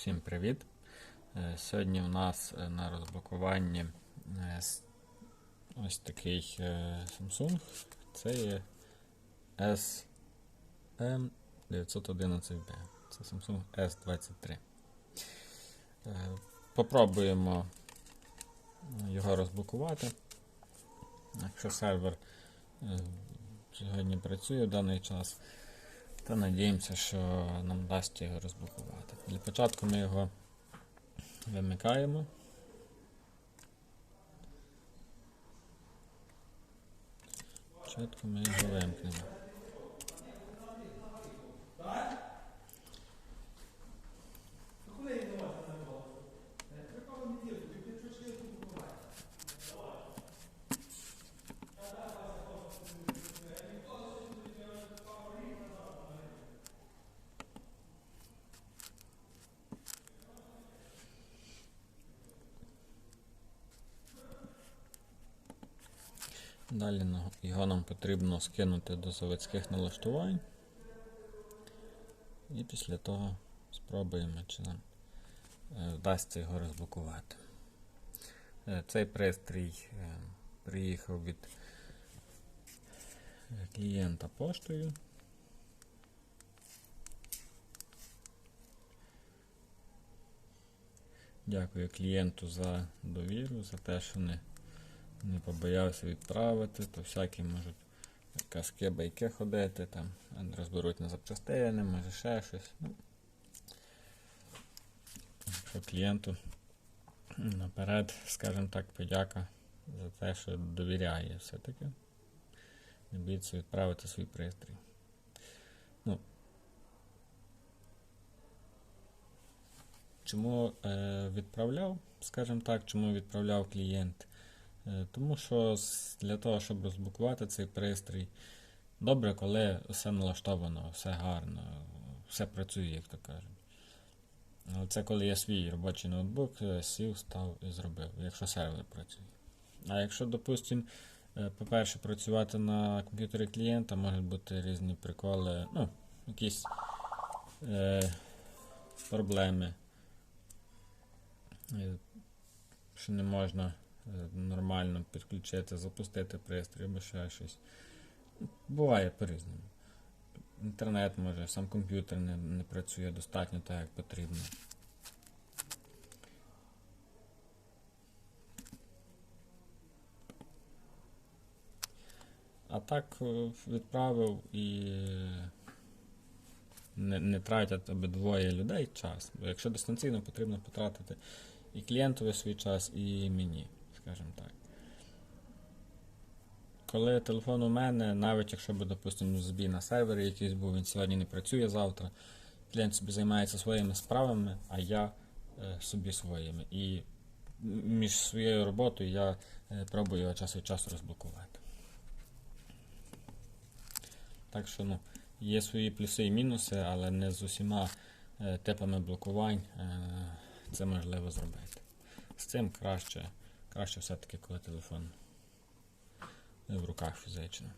Всім привіт! Е, Сьогодні в нас е, на розблокуванні е, ось такий Samsung. Це є SM911B. Це Samsung S23. Е, Попробуємо його розблокувати. Якщо сервер сьогодні працює в даний час, та надіємося, що нам дасть його розблокувати. Для початку ми його вимикаємо. Спочатку ми його вимкнемо. Далі його нам потрібно скинути до заводських налаштувань. І після того спробуємо, чи нам е, вдасться його розблокувати. Е, Цей пристрій е, приїхав від клієнта поштою. Дякую клієнту за довіру, за те, що не не побоявся відправити, то всякі можуть казки байки ходити, там розберуть на запчастини, може ще щось. Ну, Якщо клієнту наперед, скажімо так, подяка за те, що довіряє все-таки. Не боїться відправити свій пристрій. Ну, чому е, відправляв, скажімо так, чому відправляв клієнт? Е, Тому що для того, щоб розблокувати цей пристрій, добре, коли все налаштовано, все гарно, все працює, як то кажуть. Але це коли є свій робочий ноутбук, е, сів, став і зробив, якщо сервер працює. А якщо, допустимо, е, по-перше, працювати на комп'ютері клієнта, можуть бути різні приколи, ну, якісь е, проблеми, що не можна нормально підключити, запустити пристрій або ще щось. Буває по-різному. Інтернет може, сам комп'ютер не, не працює достатньо так, як потрібно. А так е, відправив і е, не, не тратять обидвоє людей час. Якщо дистанційно потрібно потратити і клієнтові свій час, і мені, скажімо так. Коли телефон у мене, навіть якщо би, допустимо, збій на сервері якийсь був, він сьогодні не працює завтра, клієнт собі займається своїми справами, а я е, собі своїми. І між своєю роботою я е, пробую його час від часу розблокувати. Так що ну, є свої плюси і мінуси, але не з усіма е, типами блокувань це можливо зробити. З цим краще, краще все-таки, коли телефон в руках фізично.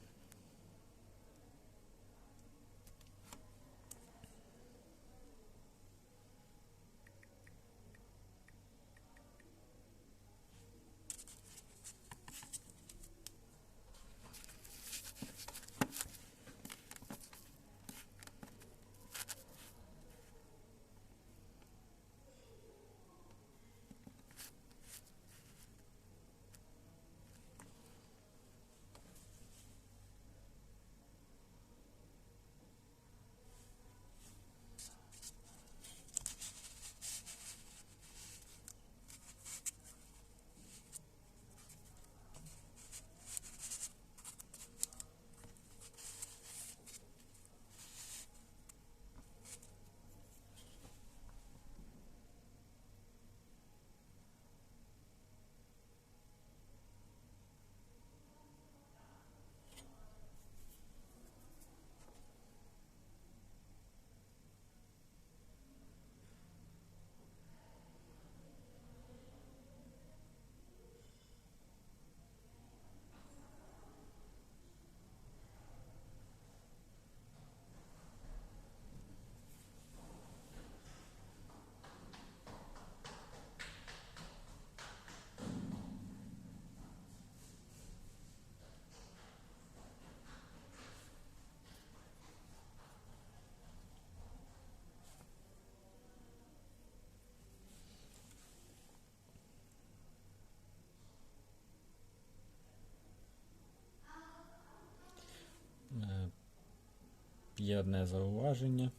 Одне зауваження.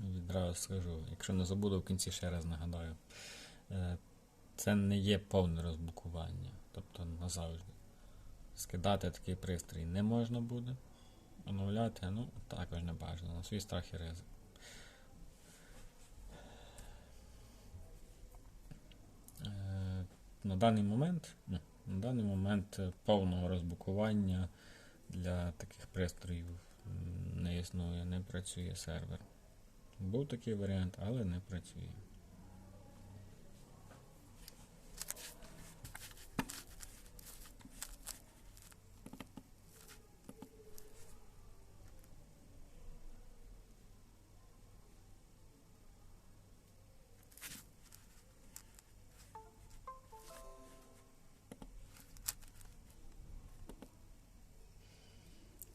Відразу скажу, якщо не забуду, в кінці ще раз нагадаю. Е, Це не є повне розблокування. Тобто назавжди. Скидати такий пристрій не можна буде. Оновляти, ну, також не бажано. На свій страх і ризик. Е, На даний момент, на даний момент повного розблокування для таких пристроїв не існує, не працює сервер. Був такий варіант, але не працює.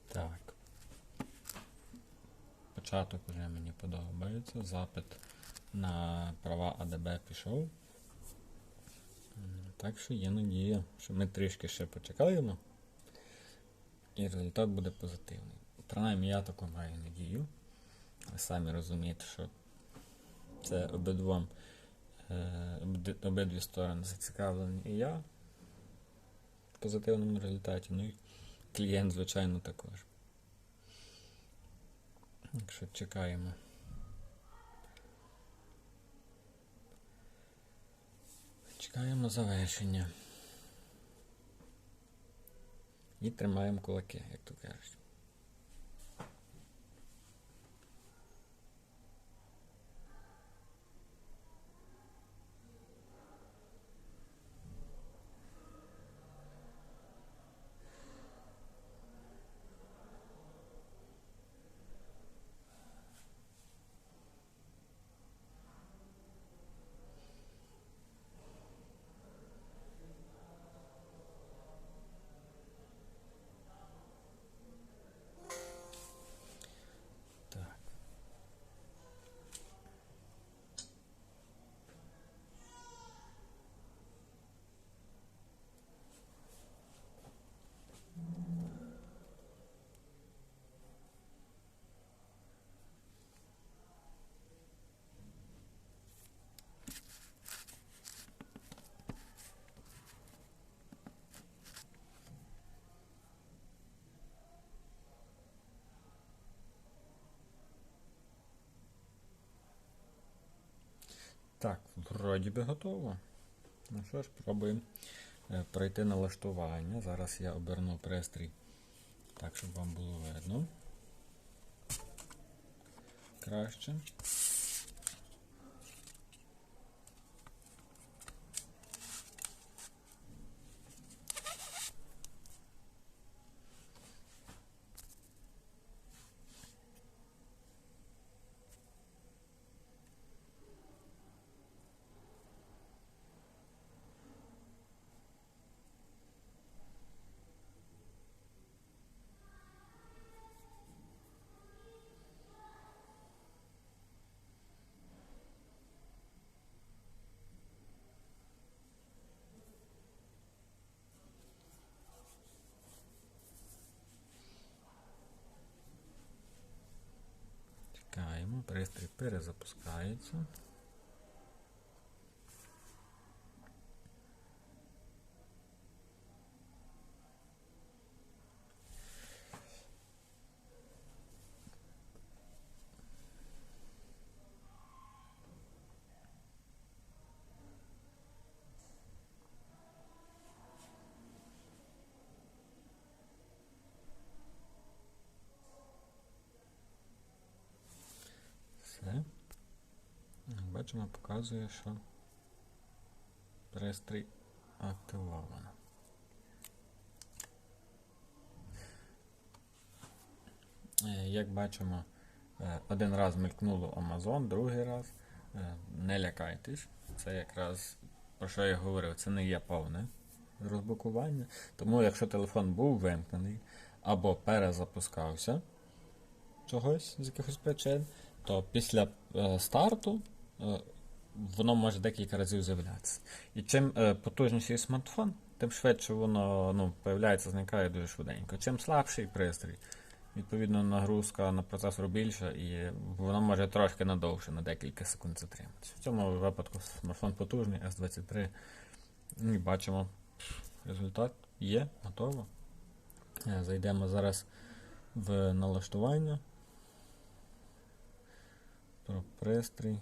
Так. Початок вже мені подобається. Запит на права АДБ пішов. Так що є надія, що ми трішки ще почекаємо. І результат буде позитивний. Принаймні я таку маю надію. Ви самі розумієте, що це обидвом, е, обидві сторони зацікавлені і я в позитивному результаті, ну і клієнт, звичайно, також. Так чекаємо. Чекаємо завершення. І тримаємо кулаки, як то кажуть. Так, вроді би готово. Ну що ж, пробуємо е, пройти налаштування. Зараз я оберну пристрій так, щоб вам було видно. Краще. Чекаємо, пристрій перезапускається. Все. Бачимо, показує, що пристрій активовано. Е, Як бачимо, е, один раз мелькнуло Amazon, другий раз. Е, Не лякайтесь. Це якраз про що я говорив, це не є повне розблокування. Тому якщо телефон був вимкнений або перезапускався чогось з якихось причин, то після старту воно може декілька разів з'являтися. І чим е, потужніший смартфон, тим швидше воно ну, появляється, зникає дуже швиденько. Чим слабший пристрій, Відповідно, нагрузка на процесор більша і воно може трошки надовше, на декілька секунд затриматися. В цьому випадку смартфон потужний, S23. І бачимо, результат є, готово. Е, Зайдемо зараз в налаштування. Про пристрій.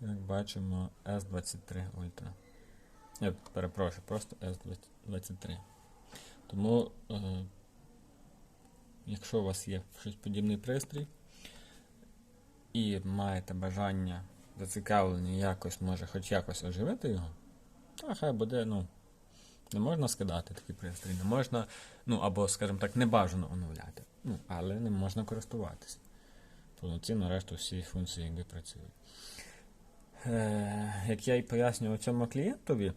Як бачимо, S23 Ultra. Я перепрошую, просто S23. Тому, е, якщо у вас є щось подібний пристрій і маєте бажання зацікавлені якось, може хоч якось оживити його, то хай буде, ну, не можна скидати такий пристрій, не можна, ну, або, скажімо так, не бажано оновляти. Ну, але не можна користуватися. Повноцінно решту всі функції якби працюють. Е, як я і пояснював цьому клієнтові,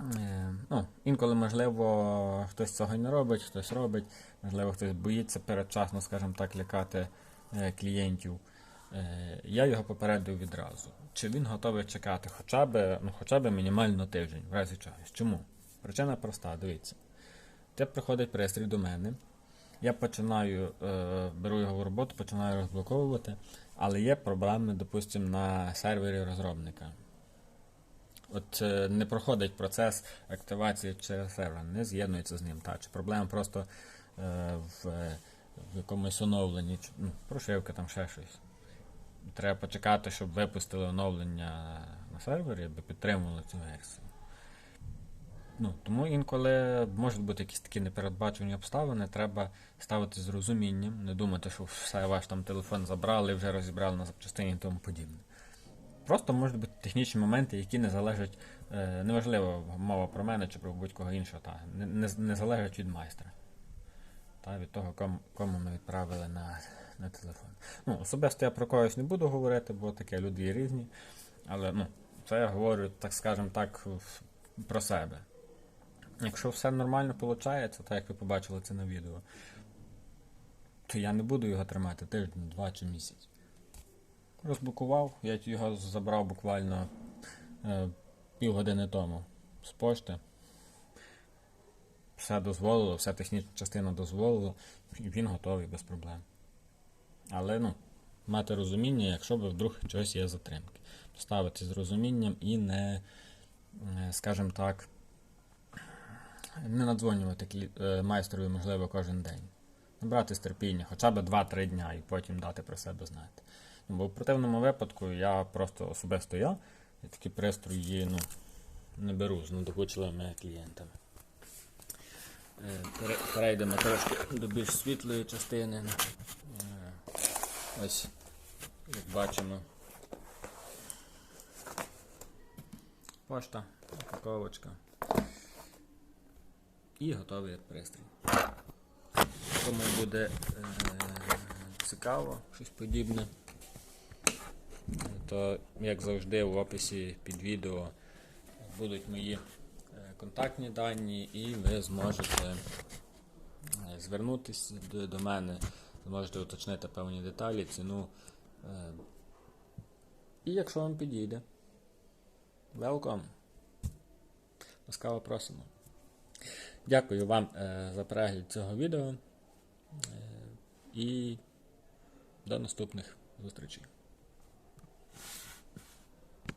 е, ну, інколи, можливо, хтось цього не робить, хтось робить, можливо, хтось боїться передчасно, скажімо так, лякати е, клієнтів. Я його попередив відразу. Чи він готовий чекати хоча б, ну, хоча б мінімально тиждень, в разі чогось. Чому? Причина проста, дивіться. Те приходить пристрій до мене. Я починаю, беру його в роботу, починаю розблоковувати, але є проблеми, допустимо, на сервері розробника. От е, не проходить процес активації через сервер, не з'єднується з ним. Та, чи проблема просто е, в, в якомусь оновленні, ну, прошивка там ще щось. Треба почекати, щоб випустили оновлення на сервері, аби підтримували цю версію. Ну, тому інколи можуть бути якісь такі непередбачені обставини, треба ставити з розумінням, не думати, що все ваш там телефон забрали, вже розібрали на запчастині і тому подібне. Просто можуть бути технічні моменти, які не залежать, е, неважливо, мова про мене чи про будь-кого іншого, та, не, не, не залежать від майстра. Та, від того, кому, кому ми відправили на, на телефон. Ну, особисто я про когось не буду говорити, бо таке люди є різні. Але ну, це я говорю, так скажемо так, про себе. Якщо все нормально виходить, так як ви побачили це на відео, то я не буду його тримати тиждень, два чи місяць. Розблокував, я його забрав буквально е, півгодини тому з пошти. Все дозволило, вся технічна частина дозволила, і він готовий без проблем. Але ну, мати розуміння, якщо б вдруг щось є затримки. Ставити з розумінням і не, е, скажімо так, не надзвонювати е, майстрові, можливо, кожен день. Набрати терпіння, хоча б 2-3 дня і потім дати про себе знати. Бо в противному випадку я просто особисто я, я такі пристрої ну, не беру з надокучливими клієнтами. Е, Перейдемо трошки до більш світлої частини. Е, Ось, як бачимо. Пошта, упаковочка. І готовий пристрій. Кому буде е, цікаво, щось подібне, то, як завжди, в описі під відео будуть мої е, контактні дані, і ви зможете е, звернутися до, до мене, зможете уточнити певні деталі, ціну. Е, і якщо вам підійде, welcome. Ласкаво просимо. Дякую вам е, за перегляд цього відео е, і до наступних зустрічей.